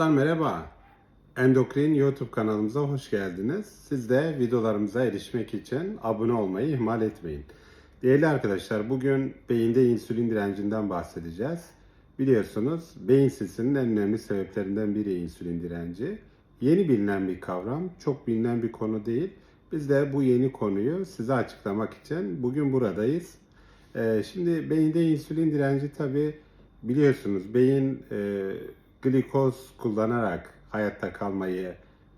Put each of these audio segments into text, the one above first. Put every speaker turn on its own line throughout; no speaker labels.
Dostlar merhaba. Endokrin YouTube kanalımıza hoş geldiniz. Siz de videolarımıza erişmek için abone olmayı ihmal etmeyin. Değerli arkadaşlar bugün beyinde insülin direncinden bahsedeceğiz. Biliyorsunuz beyin sisinin en önemli sebeplerinden biri insülin direnci. Yeni bilinen bir kavram, çok bilinen bir konu değil. Biz de bu yeni konuyu size açıklamak için bugün buradayız. Ee, şimdi beyinde insülin direnci tabi biliyorsunuz beyin e, glikoz kullanarak hayatta kalmayı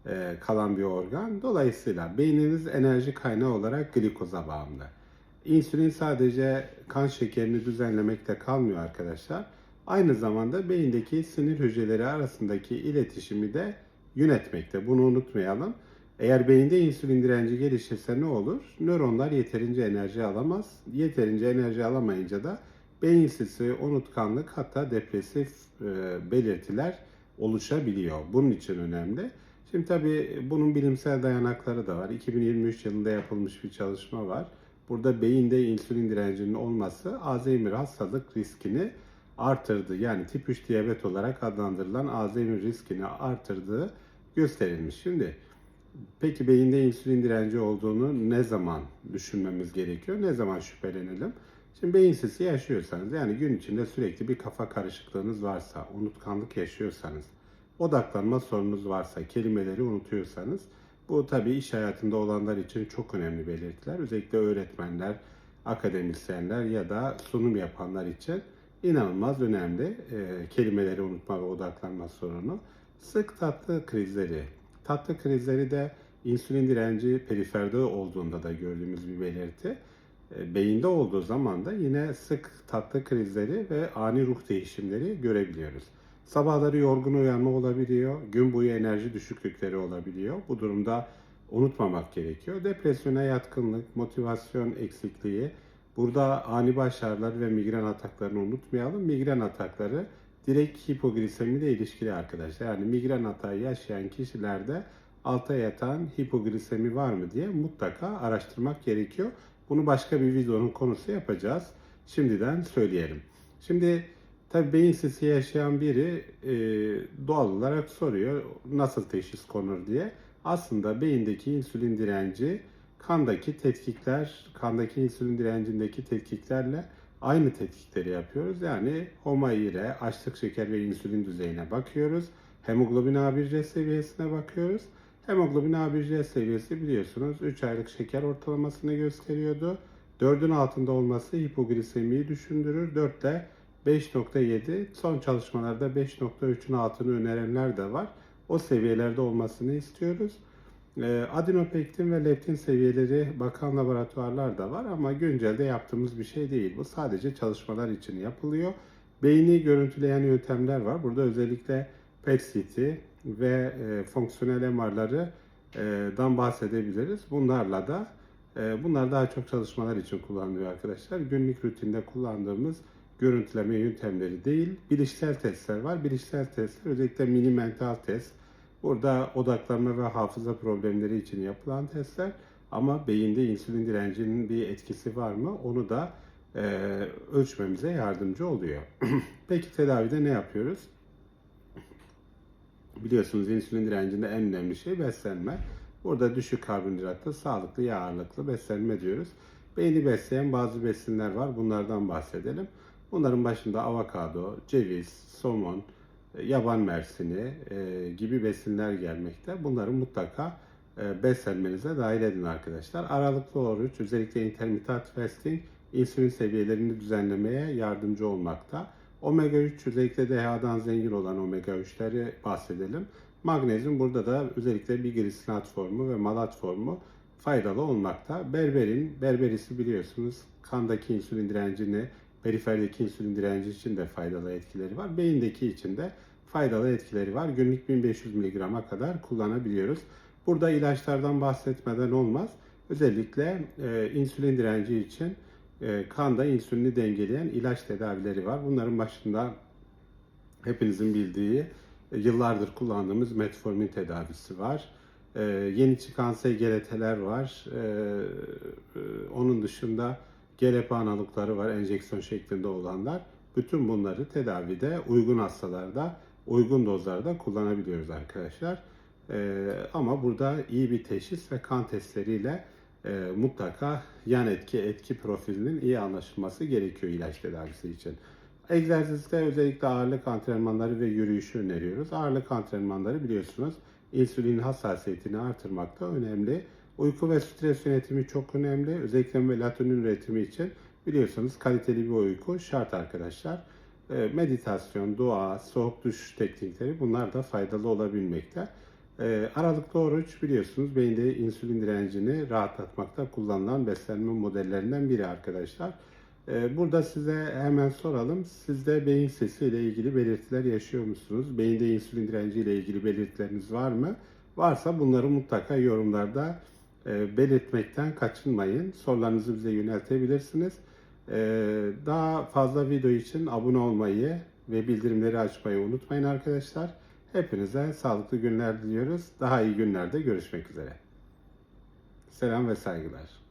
e, kalan bir organ. Dolayısıyla beyniniz enerji kaynağı olarak glikoza bağımlı. İnsülin sadece kan şekerini düzenlemekte kalmıyor arkadaşlar. Aynı zamanda beyindeki sinir hücreleri arasındaki iletişimi de yönetmekte. Bunu unutmayalım. Eğer beyinde insülin direnci gelişirse ne olur? Nöronlar yeterince enerji alamaz. Yeterince enerji alamayınca da beyin sisi, unutkanlık hatta depresif e, belirtiler oluşabiliyor. Bunun için önemli. Şimdi tabii bunun bilimsel dayanakları da var. 2023 yılında yapılmış bir çalışma var. Burada beyinde insülin direncinin olması Alzheimer hastalık riskini artırdı. Yani tip 3 diyabet olarak adlandırılan Alzheimer riskini artırdığı gösterilmiş. Şimdi peki beyinde insülin direnci olduğunu ne zaman düşünmemiz gerekiyor? Ne zaman şüphelenelim? Şimdi beyin sisi yaşıyorsanız yani gün içinde sürekli bir kafa karışıklığınız varsa, unutkanlık yaşıyorsanız, odaklanma sorununuz varsa, kelimeleri unutuyorsanız bu tabii iş hayatında olanlar için çok önemli belirtiler. Özellikle öğretmenler, akademisyenler ya da sunum yapanlar için inanılmaz önemli e, kelimeleri unutma ve odaklanma sorunu. Sık tatlı krizleri. Tatlı krizleri de insülin direnci periferde olduğunda da gördüğümüz bir belirti. E, beyinde olduğu zaman da yine sık tatlı krizleri ve ani ruh değişimleri görebiliyoruz. Sabahları yorgun uyanma olabiliyor, gün boyu enerji düşüklükleri olabiliyor. Bu durumda unutmamak gerekiyor. Depresyona yatkınlık, motivasyon eksikliği, burada ani baş ağrıları ve migren ataklarını unutmayalım. Migren atakları direkt hipoglisemi ile ilişkili arkadaşlar. Yani migren atağı yaşayan kişilerde alta yatan hipoglisemi var mı diye mutlaka araştırmak gerekiyor. Bunu başka bir videonun konusu yapacağız. Şimdiden söyleyelim. Şimdi tabi beyin sisi yaşayan biri e, doğal olarak soruyor nasıl teşhis konur diye. Aslında beyindeki insülin direnci kandaki tetkikler, kandaki insülin direncindeki tetkiklerle aynı tetkikleri yapıyoruz. Yani HOMA-IR, açlık şeker ve insülin düzeyine bakıyoruz. Hemoglobin A1C seviyesine bakıyoruz. Hemoglobin A1C seviyesi biliyorsunuz 3 aylık şeker ortalamasını gösteriyordu. 4'ün altında olması hipoglisemiyi düşündürür. 4 ile 5.7 son çalışmalarda 5.3'ün altını önerenler de var. O seviyelerde olmasını istiyoruz. Ee, Adinopektin ve leptin seviyeleri bakan laboratuvarlar da var ama güncelde yaptığımız bir şey değil. Bu sadece çalışmalar için yapılıyor. Beyni görüntüleyen yöntemler var. Burada özellikle PET-CT ve e, fonksiyonel MR'ları e, dan bahsedebiliriz. Bunlarla da e, bunlar daha çok çalışmalar için kullanılıyor arkadaşlar. Günlük rutinde kullandığımız görüntüleme yöntemleri değil, bilişsel testler var. Bilişsel testler özellikle mini mental test. Burada odaklanma ve hafıza problemleri için yapılan testler. Ama beyinde insülin direncinin bir etkisi var mı? Onu da e, ölçmemize yardımcı oluyor. Peki tedavide ne yapıyoruz? Biliyorsunuz insülin direncinde en önemli şey beslenme. Burada düşük karbonhidratlı, sağlıklı, yağ ağırlıklı beslenme diyoruz. Beyni besleyen bazı besinler var. Bunlardan bahsedelim. Bunların başında avokado, ceviz, somon, e, yaban mersini e, gibi besinler gelmekte. Bunları mutlaka e, beslenmenize dahil edin arkadaşlar. Aralıklı oruç, özellikle intermittent fasting, insülin seviyelerini düzenlemeye yardımcı olmakta. Omega 3 özellikle DHA'dan zengin olan omega 3'leri bahsedelim. Magnezyum burada da özellikle bir glisinat formu ve malat formu faydalı olmakta. Berberin, berberisi biliyorsunuz kandaki insülin direncini, periferdeki insülin direnci için de faydalı etkileri var. Beyindeki için de faydalı etkileri var. Günlük 1500 mg'a kadar kullanabiliyoruz. Burada ilaçlardan bahsetmeden olmaz. Özellikle e, insülin direnci için kanda insülini dengeleyen ilaç tedavileri var. Bunların başında hepinizin bildiği e, yıllardır kullandığımız metformin tedavisi var. E, yeni çıkan SGLT'ler var. E, e, onun dışında GLP analogları var, enjeksiyon şeklinde olanlar. Bütün bunları tedavide uygun hastalarda uygun dozlarda kullanabiliyoruz arkadaşlar. Ee, ama burada iyi bir teşhis ve kan testleriyle e, mutlaka yan etki etki profilinin iyi anlaşılması gerekiyor ilaç tedavisi için. Egzersizde özellikle ağırlık antrenmanları ve yürüyüşü öneriyoruz. Ağırlık antrenmanları biliyorsunuz insülin hassasiyetini artırmakta önemli. Uyku ve stres yönetimi çok önemli. Özellikle melatonin üretimi için biliyorsunuz kaliteli bir uyku şart arkadaşlar. E, Meditasyon, dua, soğuk duş teknikleri bunlar da faydalı olabilmekte. E, Aralıklı oruç biliyorsunuz beyinde insülin direncini rahatlatmakta kullanılan beslenme modellerinden biri arkadaşlar. E, Burada size hemen soralım. Sizde beyin sesi ile ilgili belirtiler yaşıyor musunuz? Beyinde insülin direnci ile ilgili belirtileriniz var mı? Varsa bunları mutlaka yorumlarda e, belirtmekten kaçınmayın. Sorularınızı bize yöneltebilirsiniz. E, Daha fazla video için abone olmayı ve bildirimleri açmayı unutmayın arkadaşlar. Hepinize sağlıklı günler diliyoruz. Daha iyi günlerde görüşmek üzere. Selam ve saygılar.